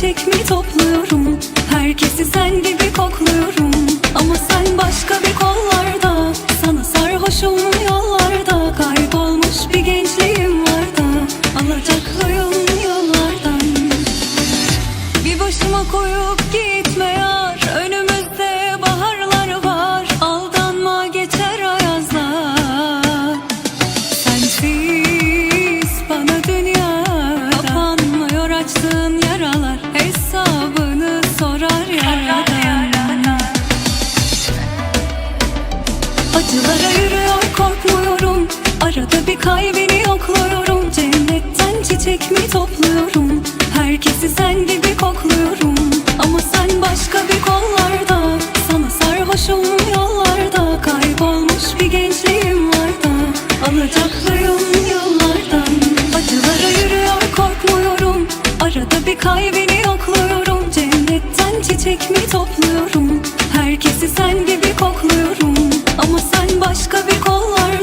çiçek topluyorum? Herkesi sen gibi kokluyorum. Ama sen başka bir kollarda Sana sarhoşum yollarda. Kaybolmuş bir gençliğim var da Alacaklıyım yollardan. Bir başıma koyup gitme yar Önümüzde açtığın yaralar Hesabını sorar yaradan. Acılara yürüyor korkmuyorum. Arada bir kalbini yokluyorum. Cennetten çiçek mi topluyorum? Herkesi sen gibi kokluyorum. Ama sen başka bir kollarda Sana sarhoşum yollarda. Kaybolmuş bir gençliğim var da. Alacaklıyım kalbini yokluyorum Cennetten çiçek mi topluyorum? Kokluyorum